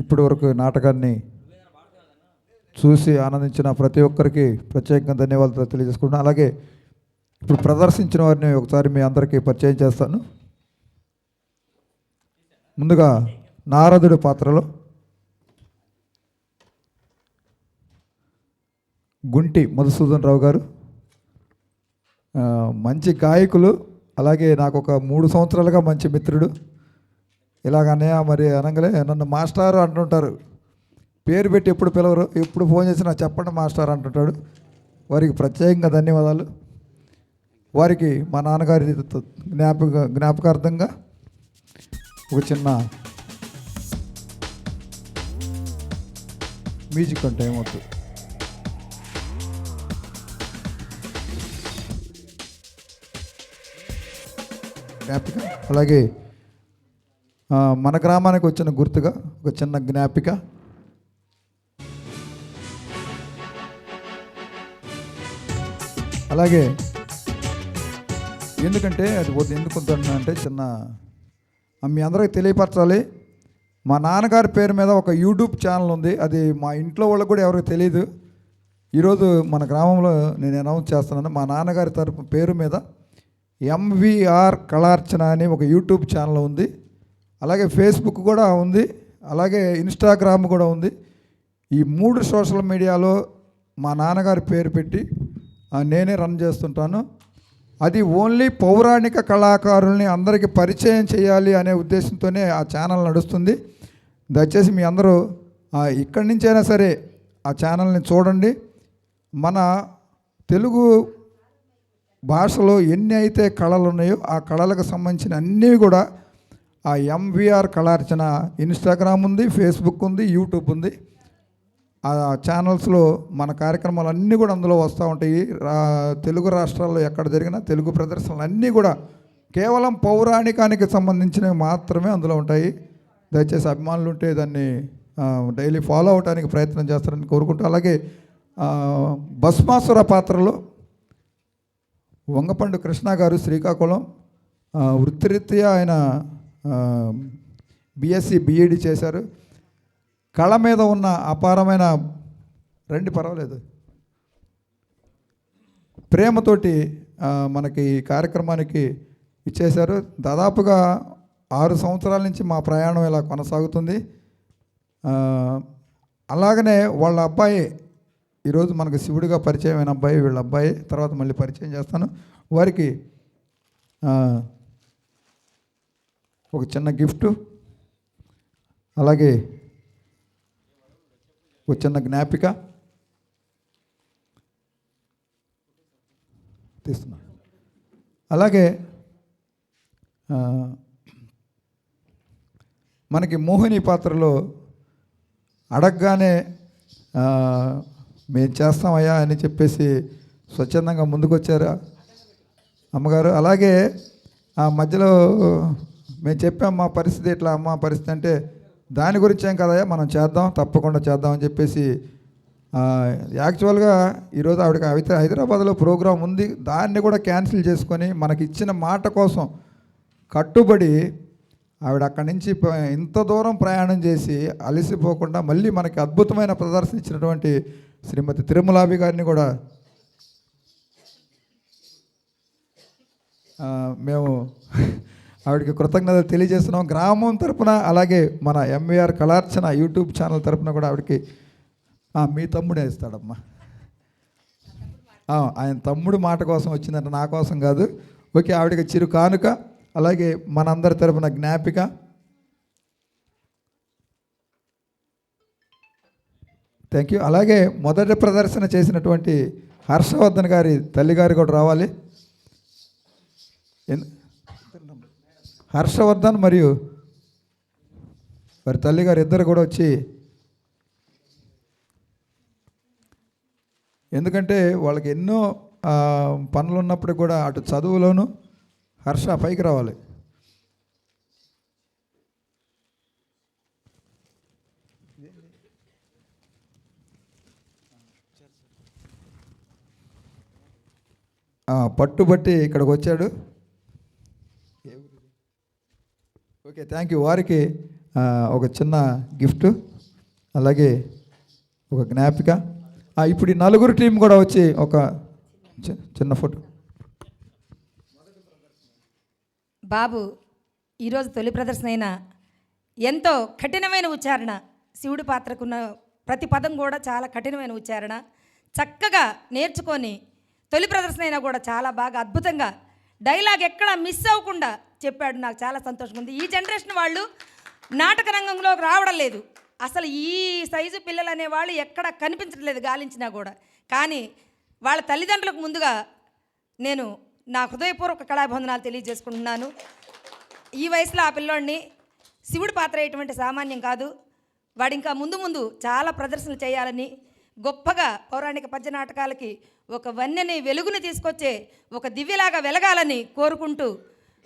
ఇప్పటి వరకు నాటకాన్ని చూసి ఆనందించిన ప్రతి ఒక్కరికి ప్రత్యేకంగా ధన్యవాదాలు తెలియజేసుకుంటున్నాను. అలాగే ఇప్పుడు ప్రదర్శించిన వారిని ఒకసారి మీ అందరికీ పరిచయం చేస్తాను. ముందుగా నారదుడి పాత్రలో గుంటి మధుసూదన్ రావు గారు. మంచి గాయకులు అలాగే నాకు ఒక మూడు సంవత్సరాలుగా మంచి మిత్రుడు. ఇలాగనే మరి అనగానే నన్ను మాస్టారు అంటుంటారు. పేరు పెట్టి ఎప్పుడు పిలవరు ఎప్పుడు ఫోన్ చేసినా చెప్పండి మాస్టర్ అంటుంటాడు. వారికి ప్రత్యేకంగా ధన్యవాదాలు. వారికి మా నాన్నగారి జ్ఞాపక జ్ఞాపకార్థంగా ఒక చిన్న మ్యూజిక్ అంటే ఏమవుతుంది జ్ఞాపిక. అలాగే మన గ్రామానికి వచ్చిన గుర్తుగా ఒక చిన్న జ్ఞాపిక. అలాగే ఎందుకంటే అది ఎందుకు అంటే చిన్న మీ అందరికి తెలియపరచాలి. మా నాన్నగారి పేరు మీద ఒక యూట్యూబ్ ఛానల్ ఉంది. అది మా ఇంట్లో వాళ్ళకి కూడా ఎవరికి తెలియదు ఈరోజు మన గ్రామంలో నేను అనౌన్స్ చేస్తున్నాను. మా నాన్నగారి తరపు పేరు మీద ఎంవిఆర్ కళార్చన అని ఒక యూట్యూబ్ ఛానల్ ఉంది. అలాగే ఫేస్బుక్ కూడా ఉంది అలాగే ఇన్స్టాగ్రామ్ కూడా ఉంది. ఈ మూడు సోషల్ మీడియాలో మా నాన్నగారి పేరు పెట్టి నేనే రన్ చేస్తుంటాను. అది ఓన్లీ పౌరాణిక కళాకారుల్ని అందరికీ పరిచయం చేయాలి అనే ఉద్దేశంతోనే ఆ ఛానల్ నడుస్తుంది. దయచేసి మీ అందరూ ఇక్కడి నుంచైనా సరే ఆ ఛానల్ని చూడండి. మన తెలుగు భాషలో ఎన్ని అయితే కళలు ఉన్నాయో ఆ కళలకు సంబంధించిన అన్నీ కూడా ఆ ఎంవిఆర్ కళార్చన ఇన్స్టాగ్రామ్ ఉంది ఫేస్బుక్ ఉంది యూట్యూబ్ ఉంది. ఆ ఛానల్స్లో మన కార్యక్రమాలు అన్నీ కూడా అందులో వస్తూ ఉంటాయి. రా- తెలుగు రాష్ట్రాల్లో ఎక్కడ జరిగినా తెలుగు ప్రదర్శనలు అన్నీ కూడా కేవలం పౌరాణికానికి సంబంధించినవి మాత్రమే అందులో ఉంటాయి. దయచేసి అభిమానులు ఉంటే దాన్ని డైలీ ఫాలో అవడానికి ప్రయత్నం చేస్తారని కోరుకుంటూ అలాగే భస్మాసుర పాత్రలో వంగపండు కృష్ణ గారు శ్రీకాకుళం వృత్తిరీత్యా ఆయన బిఎస్సి బిఈడి చేశారు. కళ మీద ఉన్న అపారమైన రండి పర్వాలేదు. ప్రేమతోటి మనకి ఈ కార్యక్రమానికి ఇచ్చేశారు. దాదాపుగా ఆరు సంవత్సరాల నుంచి మా ప్రయాణం ఇలా కొనసాగుతుంది. అలాగనే వాళ్ళ అబ్బాయి ఈరోజు మనకు శివుడిగా పరిచయం అయిన అబ్బాయి వీళ్ళ అబ్బాయి తర్వాత మళ్ళీ పరిచయం చేస్తాను. వారికి ఒక చిన్న గిఫ్ట్ అలాగే ఒక చిన్న జ్ఞాపిక తీస్తున్నా. అలాగే మనకి మోహిని పాత్రలో అడగగానే మేము చేస్తామయ్యా అని చెప్పేసి స్వచ్ఛందంగా ముందుకొచ్చారా అమ్మగారు. అలాగే ఆ మధ్యలో మేము చెప్పాం మా పరిస్థితి ఇట్లా అమ్మ పరిస్థితి అంటే దాని గురించి ఏం కదయ్యా మనం చేద్దాం తప్పకుండా చేద్దాం అని చెప్పేసి యాక్చువల్గా ఈరోజు ఆవిడకి అయితే హైదరాబాద్లో ప్రోగ్రాం ఉంది దాన్ని కూడా క్యాన్సిల్ చేసుకొని మనకి ఇచ్చిన మాట కోసం కట్టుబడి ఆవిడ అక్కడి నుంచి ఇంత దూరం ప్రయాణం చేసి అలసిపోకుండా మళ్ళీ మనకి అద్భుతమైన ప్రదర్శన ఇచ్చినటువంటి శ్రీమతి తిరుమలాభి గారిని కూడా మేము ఆవిడకి కృతజ్ఞతలు తెలియజేస్తున్నాం. గ్రామం తరపున అలాగే మన ఎంవీఆర్ కళార్చన యూట్యూబ్ ఛానల్ తరపున కూడా ఆవిడకి మీ తమ్ముడే ఇస్తాడమ్మా. ఆయన తమ్ముడు మాట కోసం వచ్చిందంట నా కోసం కాదు. ఓకే ఆవిడకి చిరు కానుక అలాగే మనందరి తరపున జ్ఞాపిక. థ్యాంక్ యూ అలాగే మొదటి ప్రదర్శన చేసినటువంటి హర్షవర్ధన్ గారి తల్లిగారు కూడా రావాలి. ఎన్- హర్షవర్ధన్ మరియు వారి తల్లిగారు ఇద్దరు కూడా వచ్చి ఎందుకంటే వాళ్ళకి ఎన్నో పనులు ఉన్నప్పుడు కూడా అటు చదువులోను హర్ష పైకి రావాలి. పట్టుబట్టి ఇక్కడికి వచ్చాడు. ఓకే థ్యాంక్ యూ వారికి ఒక చిన్న గిఫ్ట్ అలాగే ఒక జ్ఞాపిక. ఇప్పుడు ఈ నలుగురు టీం కూడా వచ్చి ఒక చిన్న ఫోటో. బాబు ఈరోజు తొలి ప్రదర్శన అయిన ఎంతో కఠినమైన ఉచ్చారణ. శివుడి పాత్రకున్న ప్రతి పదం కూడా చాలా కఠినమైన ఉచ్చారణ. చక్కగా నేర్చుకొని తొలి ప్రదర్శన అయినా కూడా చాలా బాగా అద్భుతంగా డైలాగ్ ఎక్కడ మిస్ అవ్వకుండా చెప్పాడు. నాకు చాలా సంతోషంగా ఉంది ఈ జనరేషన్ వాళ్ళు నాటక రంగంలోకి రావడం లేదు. అసలు ఈ సైజు పిల్లలు అనేవాళ్ళు ఎక్కడ కనిపించట్లేదు గాలించినా కూడా. కానీ వాళ్ళ తల్లిదండ్రులకు ముందుగా నేను నా హృదయపూర్వక కళాబంధనాలు తెలియజేసుకుంటున్నాను. ఈ వయసులో ఆ పిల్లోడిని శివుడి పాత్ర అయ్యేటువంటి సామాన్యం కాదు. వాడు ఇంకా ముందు ముందు చాలా ప్రదర్శనలు చేయాలని గొప్పగా పౌరాణిక పద్య నాటకాలకి ఒక వన్యని వెలుగుని తీసుకొచ్చే ఒక దివ్యలాగా వెలగాలని కోరుకుంటూ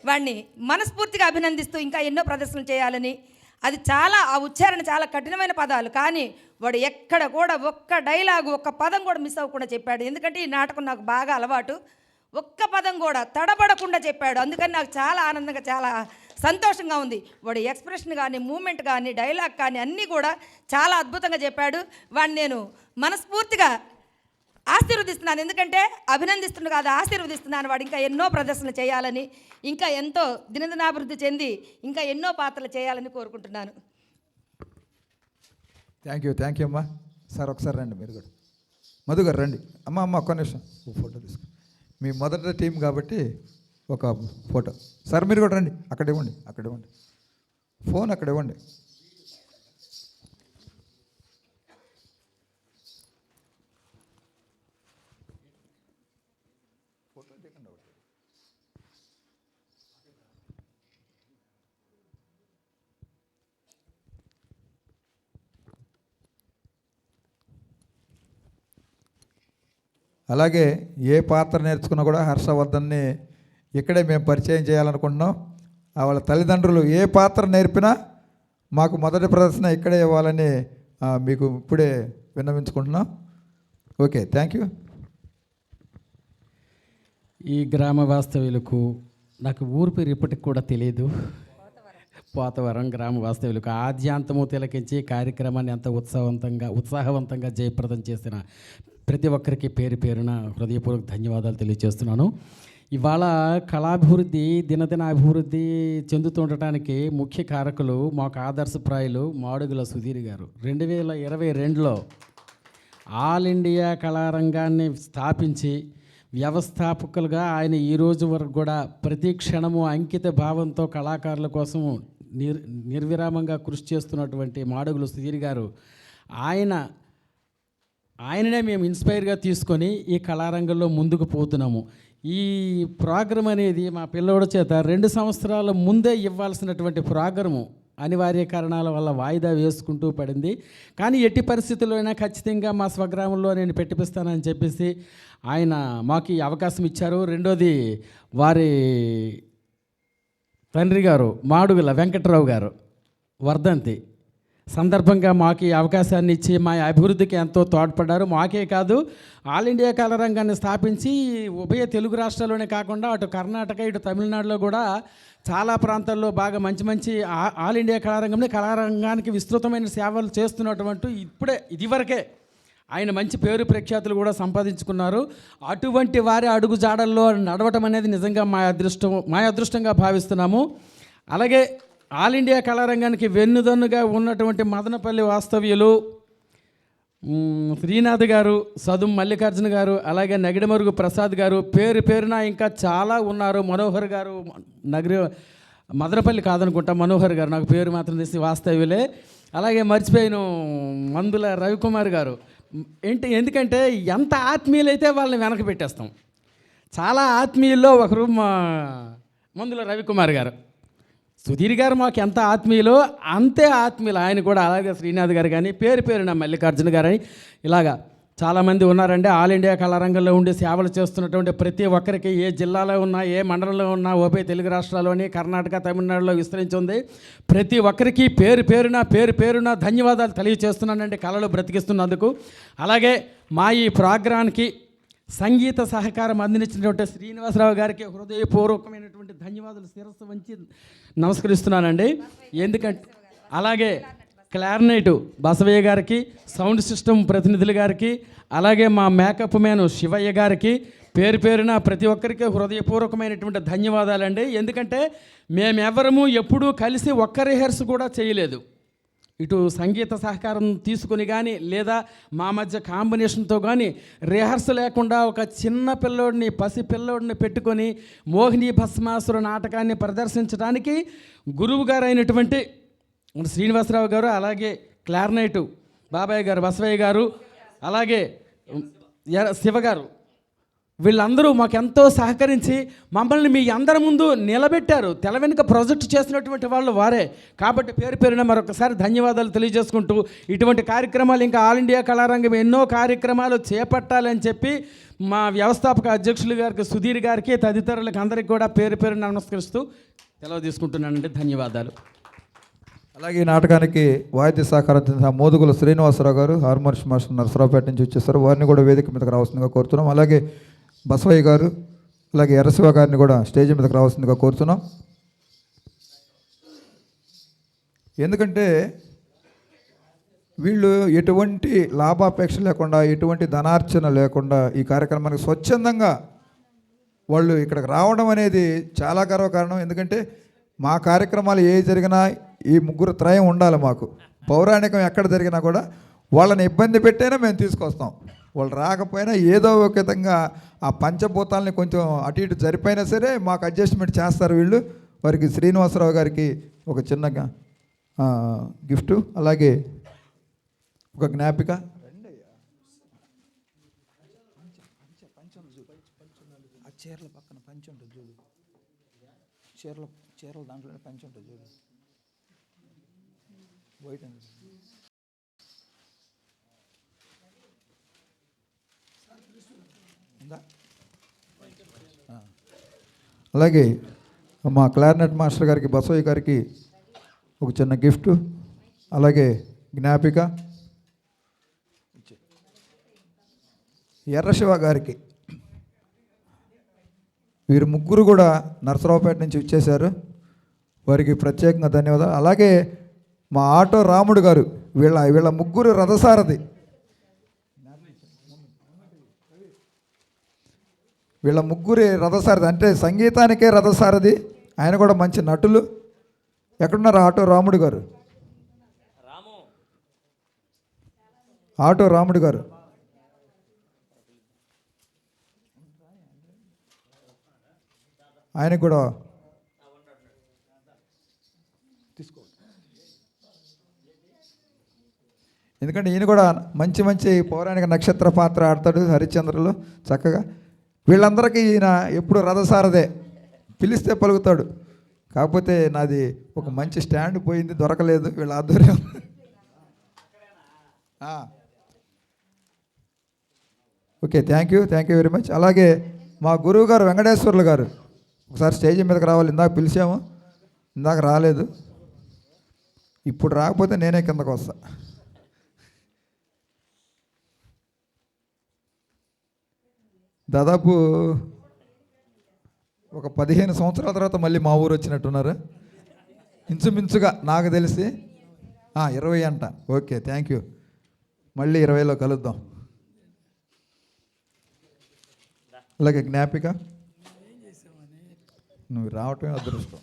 వాడిని మనస్ఫూర్తిగా అభినందిస్తూ ఇంకా ఎన్నో ప్రదర్శనలు చేయాలని. అది చాలా ఆ ఉచ్చారణ చాలా కఠినమైన పదాలు. కానీ వాడు ఎక్కడ కూడా ఒక్క డైలాగు ఒక్క పదం కూడా మిస్ అవ్వకుండా చెప్పాడు. ఎందుకంటే ఈ నాటకం నాకు బాగా అలవాటు. ఒక్క పదం కూడా తడబడకుండా చెప్పాడు. అందుకని నాకు చాలా ఆనందంగా చాలా సంతోషంగా ఉంది. వాడి ఎక్స్ప్రెషన్ కానీ మూమెంట్ కానీ డైలాగ్ కానీ అన్నీ కూడా చాలా అద్భుతంగా చెప్పాడు. వాడిని నేను మనస్ఫూర్తిగా ఆశీర్వదిస్తున్నాను. ఎందుకంటే అభినందిస్తున్నాను కాదు ఆశీర్వదిస్తున్నాను వాడు. ఇంకా ఎన్నో ప్రదర్శనలు చేయాలని ఇంకా ఎంతో దినదినాభివృద్ధి చెంది ఇంకా ఎన్నో పాత్రలు చేయాలని కోరుకుంటున్నాను. థ్యాంక్ యూ థ్యాంక్ యూ అమ్మా. సార్ ఒకసారి రండి మీరు కూడా. మధు గారు రండి. అమ్మ అమ్మ ఒక్క నిమిషం. ఓ ఫోటో తీసుకో. మీ మొదటి టీం కాబట్టి ఒక ఫోటో. సార్ మీరు కూడా రండి. అక్కడ ఇవ్వండి అక్కడ ఇవ్వండి ఫోన్ అక్కడ ఇవ్వండి అలాగే ఏ పాత్ర నేర్చుకున్నా కూడా హర్షవర్ధన్ని ఇక్కడే మేము పరిచయం చేయాలనుకుంటున్నాం. వాళ్ళ తల్లిదండ్రులు ఏ పాత్ర నేర్పినా మాకు మొదటి ప్రదర్శన ఇక్కడే ఇవ్వాలని మీకు ఇప్పుడే విన్నవించుకుంటున్నాం. Okay thank you. ఈ గ్రామ వాస్తవ్యులకు నాకు ఊరు పేరు ఇప్పటికి కూడా తెలియదు పోతవరం గ్రామ వాస్తవ్యులకు ఆద్యాంతము తిలకించి కార్యక్రమాన్ని ఎంత ఉత్సాహవంతంగా ఉత్సాహవంతంగా జయప్రదం చేసిన ప్రతి ఒక్కరికి పేరు పేరున హృదయపూర్వక ధన్యవాదాలు తెలియజేస్తున్నాను. ఇవాళ కళాభివృద్ధి దినదిన అభివృద్ధి చెందుతుండటానికి ముఖ్య కారకులు మాకు ఆదర్శప్రాయులు మాడుగుల సుధీర్ గారు. రెండు వేల ఇరవై రెండులో ఆల్ ఇండియా కళారంగాన్ని స్థాపించి వ్యవస్థాపకులుగా ఆయన ఈ రోజు వరకు కూడా ప్రతి క్షణము అంకిత భావంతో కళాకారుల కోసం నిర్ నిర్విరామంగా కృషి చేస్తున్నటువంటి మాడుగులు సుధీర్ గారు. ఆయన ఆయననే మేము ఇన్స్పైర్గా తీసుకొని ఈ కళారంగంలో ముందుకు పోతున్నాము. ఈ ప్రోగ్రామ్ అనేది మా పిల్లోడి చేత రెండు సంవత్సరాల ముందే ఇవ్వాల్సినటువంటి ప్రోగ్రాము అనివార్య కారణాల వల్ల వాయిదా వేసుకుంటూ పడింది. కానీ ఎట్టి పరిస్థితుల్లో అయినా ఖచ్చితంగా మా స్వగ్రామంలో నేను పెట్టిపిస్తానని చెప్పేసి ఆయన మాకు ఈ అవకాశం ఇచ్చారు. రెండోది వారి తండ్రి గారు మాడుగుల వెంకట్రావు గారు వర్ధంతి. సందర్భంగా మాకు ఈ అవకాశాన్ని ఇచ్చి మా అభివృద్ధికి ఎంతో తోడ్పడ్డారు. మాకే కాదు ఆల్ ఇండియా కళారంగాన్ని స్థాపించి ఉభయ తెలుగు రాష్ట్రాల్లోనే కాకుండా అటు కర్ణాటక ఇటు తమిళనాడులో కూడా చాలా ప్రాంతాల్లో బాగా మంచి మంచి ఆల్ ఇండియా కళారంగంలో కళారంగానికి విస్తృతమైన సేవలు చేస్తున్నటువంటి ఇప్పుడే ఇదివరకే ఆయన మంచి పేరు ప్రఖ్యాతులు కూడా సంపాదించుకున్నారు. అటువంటి వారి అడుగు జాడల్లో నడవటం అనేది నిజంగా మా అదృష్టం మా అదృష్టంగా భావిస్తున్నాము. అలాగే ఆల్ ఇండియా కళారంగానికి వెన్నుదన్నుగా ఉన్నటువంటి మదనపల్లి వాస్తవ్యులు శ్రీనాథ్ గారు సదుం మల్లికార్జున గారు అలాగే నగిడమరుగు ప్రసాద్ గారు పేరు పేరున ఇంకా చాలా ఉన్నారు. మనోహర్ గారు నగరి మదనపల్లి కాదనుకుంటా మనోహర్ గారు నాకు పేరు మాత్రం తెలిసి వాస్తవ్యులే. అలాగే మర్చిపోయిన మందుల రవికుమార్ గారు. ఏంటి ఎందుకంటే ఎంత ఆత్మీయులైతే వాళ్ళని వెనక పెట్టేస్తాం. చాలా ఆత్మీయుల్లో ఒకరు మా మందుల రవికుమార్ గారు. సుధీర్ గారు మాకు ఎంత ఆత్మీయులో అంతే ఆత్మీయులు. ఆయన కూడా అలాగే శ్రీనాథ్ గారు కానీ పేరు పేరున మల్లికార్జున గారు అని ఇలాగా చాలామంది ఉన్నారండి. ఆల్ ఇండియా కళారంగంలో ఉండి సేవలు చేస్తున్నటువంటి ప్రతి ఒక్కరికి ఏ జిల్లాలో ఉన్నా ఏ మండలంలో ఉన్నా ఉభయ తెలుగు రాష్ట్రాల్లోని కర్ణాటక తమిళనాడులో విస్తరించి ఉంది. ప్రతి ఒక్కరికి పేరు పేరున పేరు పేరున ధన్యవాదాలు తెలియజేస్తున్నానండి కళలు బ్రతికిస్తున్నందుకు. అలాగే మా ఈ ప్రోగ్రాంకి సంగీత సహకారం అందించినటువంటి శ్రీనివాసరావు గారికి హృదయపూర్వకమైనటువంటి ధన్యవాదాలు. శిరస్సు వంచి నమస్కరిస్తున్నానండి. ఎందుకంటే అలాగే క్లారినేటు బసవయ్య గారికి సౌండ్ సిస్టమ్ ప్రతినిధుల గారికి అలాగే మా మేకప్ మ్యాన్ శివయ్య గారికి పేరు పేరున ప్రతి ఒక్కరికి హృదయపూర్వకమైనటువంటి ధన్యవాదాలండి. ఎందుకంటే మేమెవరము ఎప్పుడూ కలిసి ఒక్క రిహర్స్ కూడా చేయలేదు. ఇటు సంగీత సహకారం తీసుకుని కానీ లేదా మా మధ్య కాంబినేషన్తో కానీ రిహర్స్ లేకుండా ఒక చిన్న పిల్లోడిని పసి పిల్లోడిని పెట్టుకొని మోహిని భస్మాసుర నాటకాన్ని ప్రదర్శించడానికి గురువు గారు అయినటువంటి శ్రీనివాసరావు గారు అలాగే క్లార్నైటు బాబాయ్ గారు బసవయ్య గారు అలాగే శివగారు శివ గారు వీళ్ళందరూ మాకెంతో సహకరించి మమ్మల్ని మీ అందరి ముందు నిలబెట్టారు. తెల వెనుక ప్రాజెక్ట్ చేసినటువంటి వాళ్ళు వారే. కాబట్టి పేరు పేరున మరొకసారి ధన్యవాదాలు తెలియజేసుకుంటూ ఇటువంటి కార్యక్రమాలు ఇంకా ఆల్ ఇండియా కళారంగం ఎన్నో కార్యక్రమాలు చేపట్టాలని చెప్పి మా వ్యవస్థాపక అధ్యక్షులు గారికి సుధీర్ గారికి తదితరులకు అందరికీ కూడా పేరు పేరు నమస్కరిస్తూ సెలవు తీసుకుంటున్నానండి. ధన్యవాదాలు. అలాగే ఈ నాటకానికి వాయిద్య సహకారం చెందిన మోదుగుల శ్రీనివాసరావు గారు హార్మోనిస్ మాస్టర్ నరసరావుపేట నుంచి వచ్చేసారు. వారిని కూడా వేదిక మీదకి రావాల్సిందిగా కోరుతున్నాం. అలాగే బసవయ్య గారు అలాగే ఎర్రశివ గారిని కూడా స్టేజ్ మీదకి రావాల్సిందిగా కోరుతున్నాం. ఎందుకంటే వీళ్ళు ఎటువంటి లాభాపేక్ష లేకుండా ఎటువంటి ధనార్చన లేకుండా ఈ కార్యక్రమానికి స్వచ్ఛందంగా వాళ్ళు ఇక్కడికి రావడం అనేది చాలా గర్వకారణం ఎందుకంటే మా కార్యక్రమాలు ఏ జరిగినా ఈ ముగ్గురు త్రయం ఉండాలి మాకు. పౌరాణికం ఎక్కడ జరిగినా కూడా వాళ్ళని ఇబ్బంది పెట్టైనా మేము తీసుకొస్తాం. వాళ్ళు రాకపోయినా ఏదో ఒక విధంగా ఆ పంచభూతాలని కొంచెం అటు ఇటు జరిపోయినా సరే మాకు అడ్జస్ట్మెంట్ చేస్తారు వీళ్ళు. వారికి శ్రీనివాసరావు గారికి ఒక చిన్న గిఫ్ట్ అలాగే ఒక జ్ఞాపిక. ఆ చీరల పక్కన పంచి ఉంటుంది చూడు. చీరల చీరల దాంట్లోనే పంచి ఉంటుంది చూడు. వైట్ అండ్ ఉందా? ఆ. అలాగే మా క్లారినెట్ మాస్టర్ గారికి బసవయ్య గారికి ఒక చిన్న గిఫ్ట్ అలాగే జ్ఞాపిక. ఎర్రశివ గారికి వీరు ముగ్గురు కూడా నరసరావుపేట నుంచి ఇచ్చేశారు వారికి ప్రత్యేకంగా ధన్యవాదాలు. అలాగే మా ఆటో రాముడు గారు వీళ్ళ వీళ్ళ ముగ్గురు రథసారథి. వీళ్ళ ముగ్గురి రథసారథి అంటే సంగీతానికే రథసారథి ఆయన కూడా మంచి నటులు. ఎక్కడున్నారు ఆటో రాముడు గారు? ఆటో రాముడు గారు. ఆయన కూడా తీసుకో ఎందుకంటే ఈయన కూడా మంచి మంచి పౌరాణిక నక్షత్ర పాత్ర ఆడతాడు హరిశ్చంద్రలో చక్కగా. వీళ్ళందరికీ ఈయన ఎప్పుడు రథసారదే పిలిస్తే పలుకుతాడు. కాకపోతే నాది ఒక మంచి స్టాండ్ పోయింది దొరకలేదు వీళ్ళ ఆధ్వర్యం. Okay thank you thank you very much. అలాగే మా గురువు గారు వెంకటేశ్వర్లు గారు ఒకసారి స్టేజ్ మీదకి రావాలి ఇందాక పిలిచాము ఇందాక రాలేదు. ఇప్పుడు రాకపోతే నేనే కిందకు వస్తాను దాదాపు ఒక పదిహేను సంవత్సరాల తర్వాత మళ్ళీ మా ఊరు వచ్చినట్టున్నారు. ఇంచుమించుగా నాకు తెలిసి ఇరవై అంట. Okay thank you. మళ్ళీ ఇరవైలో కలుద్దాం. అలాగే జ్ఞాపిక? నువ్వు రావటమే అదృష్టం.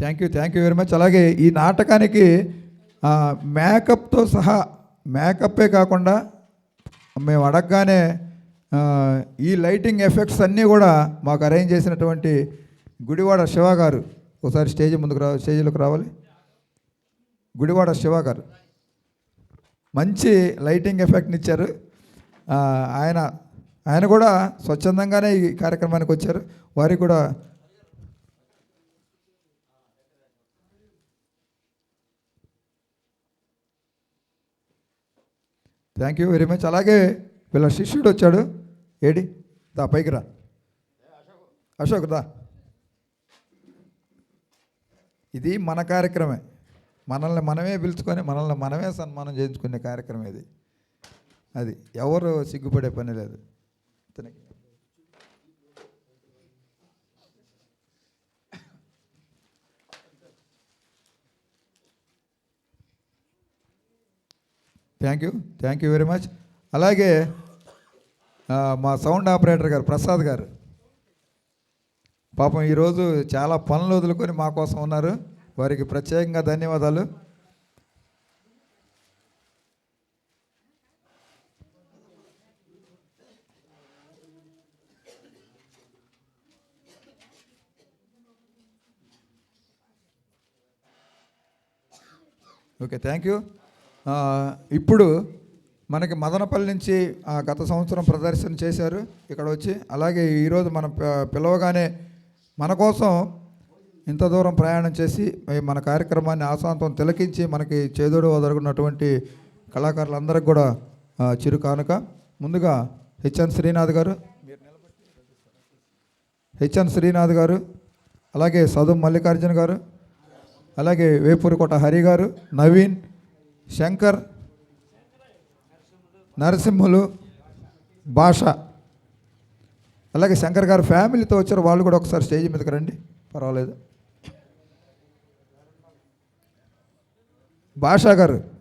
Thank you thank you very much అలాగే ఈ నాటకానికి మేకప్తో సహా మేకప్పే కాకుండా మేము అడగగానే ఈ లైటింగ్ ఎఫెక్ట్స్ అన్నీ కూడా మాకు అరేంజ్ చేసినటువంటి గుడివాడ శివ గారు ఒకసారి స్టేజ్ ముందుకు రా స్టేజ్లోకి రావాలి. గుడివాడ శివ గారు. మంచి లైటింగ్ ఎఫెక్ట్ని ఇచ్చారు. ఆయన ఆయన కూడా స్వచ్ఛందంగానే ఈ కార్యక్రమానికి వచ్చారు. వారికి కూడా థ్యాంక్ యూ వెరీ మచ్ అలాగే వీళ్ళ శిష్యుడు వచ్చాడు. ఏడి? దా పైకి రా. అశోక్ దా. ఇది మన కార్యక్రమే. మనల్ని మనమే పిలుచుకొని మనల్ని మనమే సన్మానం చేయించుకునే కార్యక్రమం ఇది. అది ఎవరు సిగ్గుపడే పని లేదు. ఇతనికి thank you thank you very much అలాగే మా సౌండ్ ఆపరేటర్ గారు ప్రసాద్ గారు. పాపం ఈరోజు చాలా పనులు వదులుకొని మా కోసం ఉన్నారు. వారికి ప్రత్యేకంగా ధన్యవాదాలు. ఓకే థ్యాంక్ యూ ఇప్పుడు మనకి మదనపల్లి నుంచి గత సంవత్సరం ప్రదర్శన చేశారు ఇక్కడ వచ్చి. అలాగే ఈరోజు మనం పిలవగానే మన కోసం ఇంత దూరం ప్రయాణం చేసి మన కార్యక్రమాన్ని ఆశాంతం తిలకించి మనకి చేదోడు వదలుకున్నటువంటి కళాకారులందరికీ కూడా చిరు కానుక. ముందుగా హెచ్ఎన్ శ్రీనాథ్ గారు హెచ్ఎన్ శ్రీనాథ్ గారు అలాగే సదుం మల్లికార్జున గారు అలాగే వేపూరికోట హరి గారు నవీన్ శంకర్ నరసింహులు భాష. అలాగే శంకర్ గారు ఫ్యామిలీతో వచ్చారు వాళ్ళు కూడా ఒకసారి స్టేజ్ మీదకి రండి. పర్వాలేదు. భాషా గారు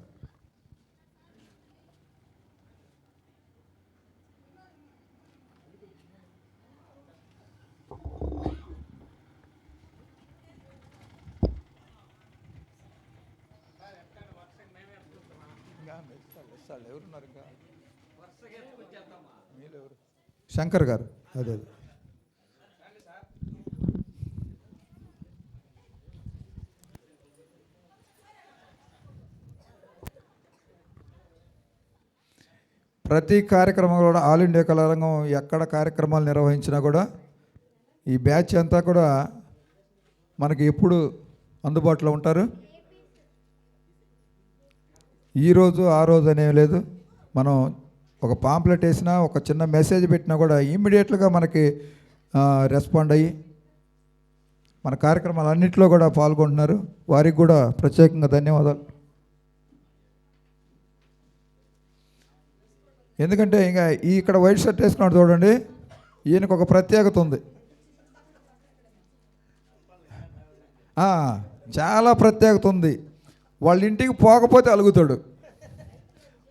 శంకర్ గారు. అదే ప్రతి కార్యక్రమం కూడా ఆల్ ఇండియా కళారంగం ఎక్కడ కార్యక్రమాలు నిర్వహించినా కూడా ఈ బ్యాచ్ అంతా కూడా మనకి ఎప్పుడు అందుబాటులో ఉంటారు. ఈ రోజు ఆ రోజు అనేవి లేదు. మనం ఒక పాంప్లెట్ వేసినా ఒక చిన్న మెసేజ్ పెట్టినా కూడా ఇమ్మీడియట్గా మనకి రెస్పాండ్ అయ్యి మన కార్యక్రమాలు అన్నింటిలో కూడా పాల్గొంటున్నారు. వారికి కూడా ప్రత్యేకంగా ధన్యవాదాలు. ఎందుకంటే ఇంకా ఈ ఇక్కడ వైట్ షర్ట్ వేసుకున్నాడు చూడండి ఈయనకు ఒక ప్రత్యేకత ఉంది. చాలా ప్రత్యేకత ఉంది. వాళ్ళ ఇంటికి పోకపోతే అలుగుతాడు.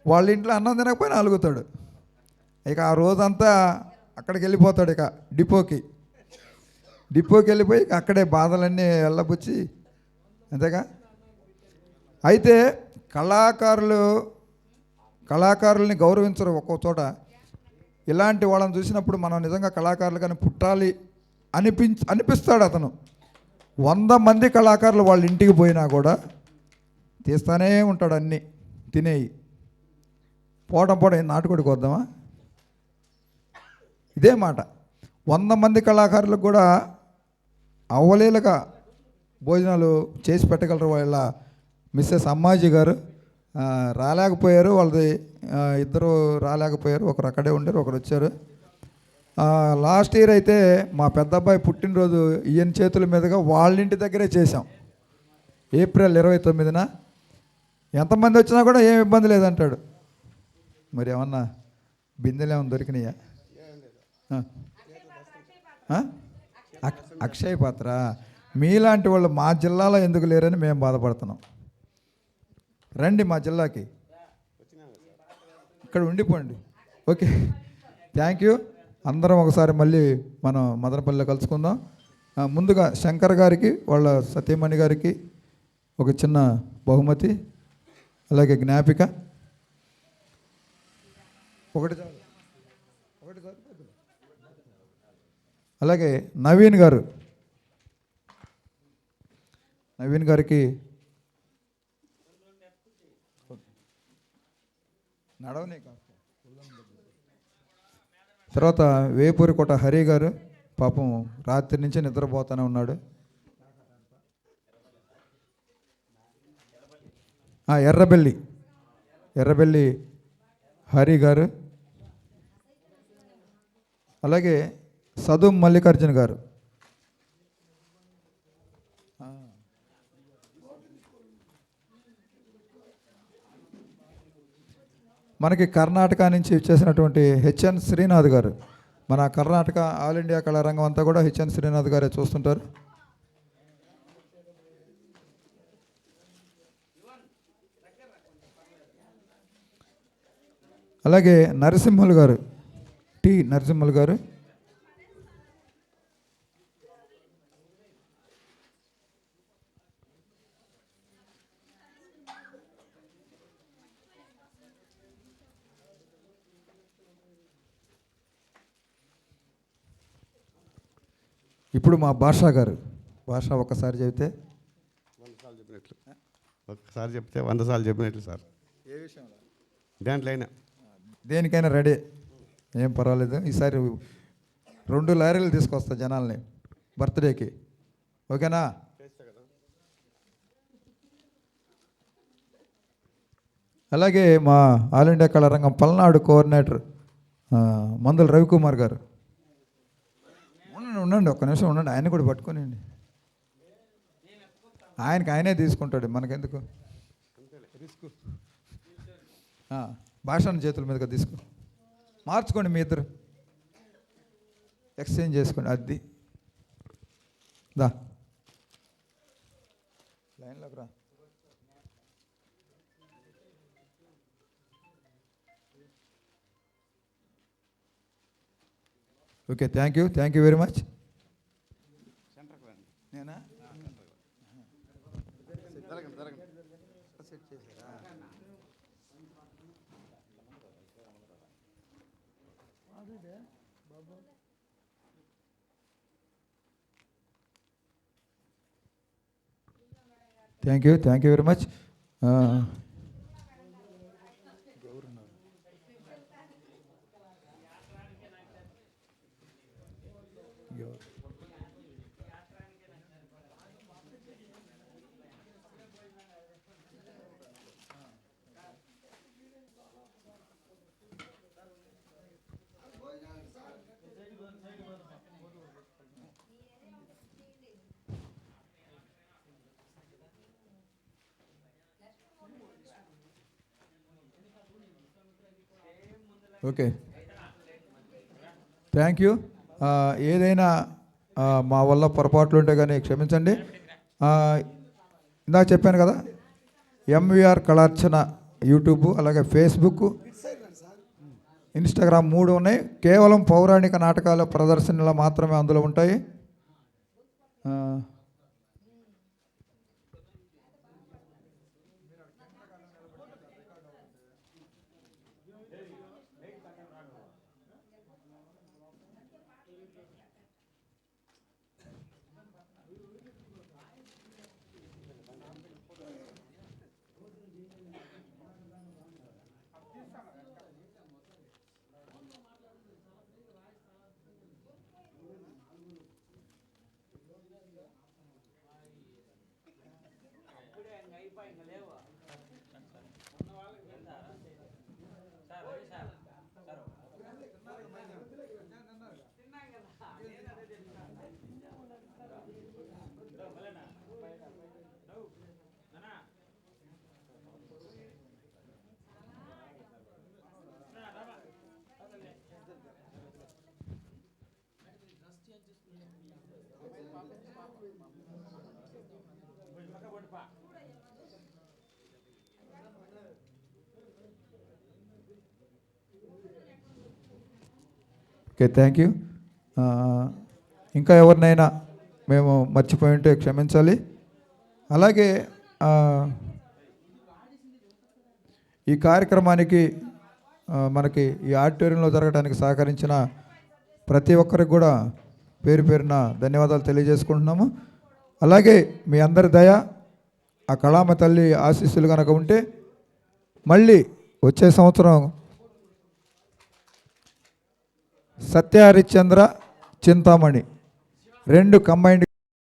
వాళ్ళ ఇంట్లో అన్నం తినకపోయినా అలుగుతాడు ఇక ఆ రోజంతా అక్కడికి వెళ్ళిపోతాడు ఇక డిపోకి. డిపోకి వెళ్ళిపోయి ఇక అక్కడే బాధలన్నీ వెళ్ళబుచ్చి అంతేగా? అయితే కళాకారులు కళాకారుల్ని గౌరవించరు ఒక్కో చోట. ఇలాంటి వాళ్ళని చూసినప్పుడు మనం నిజంగా కళాకారులు కానీ పుట్టాలి అనిపించ అనిపిస్తాడు అతను. వంద మంది కళాకారులు వాళ్ళ ఇంటికి పోయినా కూడా తీస్తానే ఉంటాడు అన్నీ తినేయి. పోవడం పోవడం నాటుకోడికి వద్దామా? ఇదే మాట. వంద మంది కళాకారులకు కూడా అవలీలగా భోజనాలు చేసి పెట్టగలరు వాళ్ళ మిస్సెస్ అమ్మాజీ గారు. రాలేకపోయారు వాళ్ళది ఇద్దరు రాలేకపోయారు ఒకరు అక్కడే ఉండారు ఒకరు వచ్చారు. లాస్ట్ ఇయర్ అయితే మా పెద్ద అబ్బాయి పుట్టినరోజు ఈయన చేతుల మీదుగా వాళ్ళ ఇంటి దగ్గరే చేసాం ఏప్రిల్ ఇరవై తొమ్మిదిన. ఎంతమంది వచ్చినా కూడా ఏం ఇబ్బంది లేదంటాడు. మరి ఏమన్నా బిందెలు ఏమన్నా దొరికినాయా? అక్షయ అక్- పాత్ర. మీలాంటి వాళ్ళు మా జిల్లాలో ఎందుకు లేరని మేము బాధపడుతున్నాం. రండి మా జిల్లాకి. ఇక్కడ ఉండిపోండి. ఓకే. Thank you. అందరం ఒకసారి మళ్ళీ మనం మదనపల్లిలో కలుసుకుందాం. ముందుగా శంకర్ గారికి వాళ్ళ సత్యమణి గారికి ఒక చిన్న బహుమతి అలాగే జ్ఞాపిక. ఒకటి చాలు. ఒకటి అలాగే నవీన్ గారు. నవీన్ గారికి నడవనే తర్వాత తర్వాత వేపూరికోట హరి గారు. పాపం రాత్రి నుంచి నిద్రపోతూనే ఉన్నాడు. ఎర్రబెల్లి. ఎర్రబెల్లి హరి గారు. అలాగే సదు మల్లికార్జున గారు. మనకి కర్ణాటక నుంచి ఇచ్చేసినటువంటి హెచ్ఎన్ శ్రీనాథ్ గారు. మన కర్ణాటక ఆల్ ఇండియా కళారంగం అంతా కూడా హెచ్ఎన్ శ్రీనాథ్ గారే చూస్తుంటారు. అలాగే నరసింహులు గారు. టి నరసింహులు గారు. ఇప్పుడు మా భాషా గారు. భాష ఒక్కసారి చెబితే. వంద సార్లు చెప్పినట్లు. ఒక్కసారి చెప్తే వంద సార్లు చెప్పినట్లు సార్. ఏ విషయంలో? దాంట్లో అయినా. దేనికైనా రెడీ. ఏం పర్వాలేదు. ఈసారి రెండు లారీలు తీసుకొస్తా జనాల్ని బర్త్డేకి. ఓకేనా? అలాగే మా all India Kalarangam Palnadu coordinator Mandula Ravikumar garu. ఉండండి ఉండండి ఒక్క నిమిషం ఉండండి ఆయన కూడా పట్టుకోనండి ఆయనకి ఆయనే తీసుకుంటాడు మనకెందుకు? భాషను చేతుల మీదుగా తీసుకో. మార్చుకోండి మీ ఇద్దరు. ఎక్స్చేంజ్ చేసుకోండి అది. దా. లైన్లోకి రా. Okay thank you thank you very much నేనా thank you thank you very much okay. Thank you ఏదైనా మా వల్ల పొరపాట్లు ఉంటే కానీ క్షమించండి. ఇందాక చెప్పాను కదా ఎంవిఆర్ కళార్చన యూట్యూబ్ అలాగే ఫేస్బుక్ ఇన్స్టాగ్రామ్ మూడు ఉన్నాయి. కేవలం పౌరాణిక నాటకాల ప్రదర్శనలు మాత్రమే అందులో ఉంటాయి. ఓకే థ్యాంక్ యూ ఇంకా ఎవరినైనా మేము మర్చిపోయి ఉంటే క్షమించాలి. అలాగే ఈ కార్యక్రమానికి మనకి ఈ ఆడిటోరియంలో జరగడానికి సహకరించిన ప్రతి ఒక్కరికి కూడా పేరు పేరున ధన్యవాదాలు తెలియజేసుకుంటున్నాము. అలాగే మీ అందరి దయ ఆ కళామ తల్లి ఆశీస్సులు కనుక ఉంటే మళ్ళీ వచ్చే సంవత్సరం సత్య హరిశ్చంద్ర చింతామణి రెండు కంబైండ్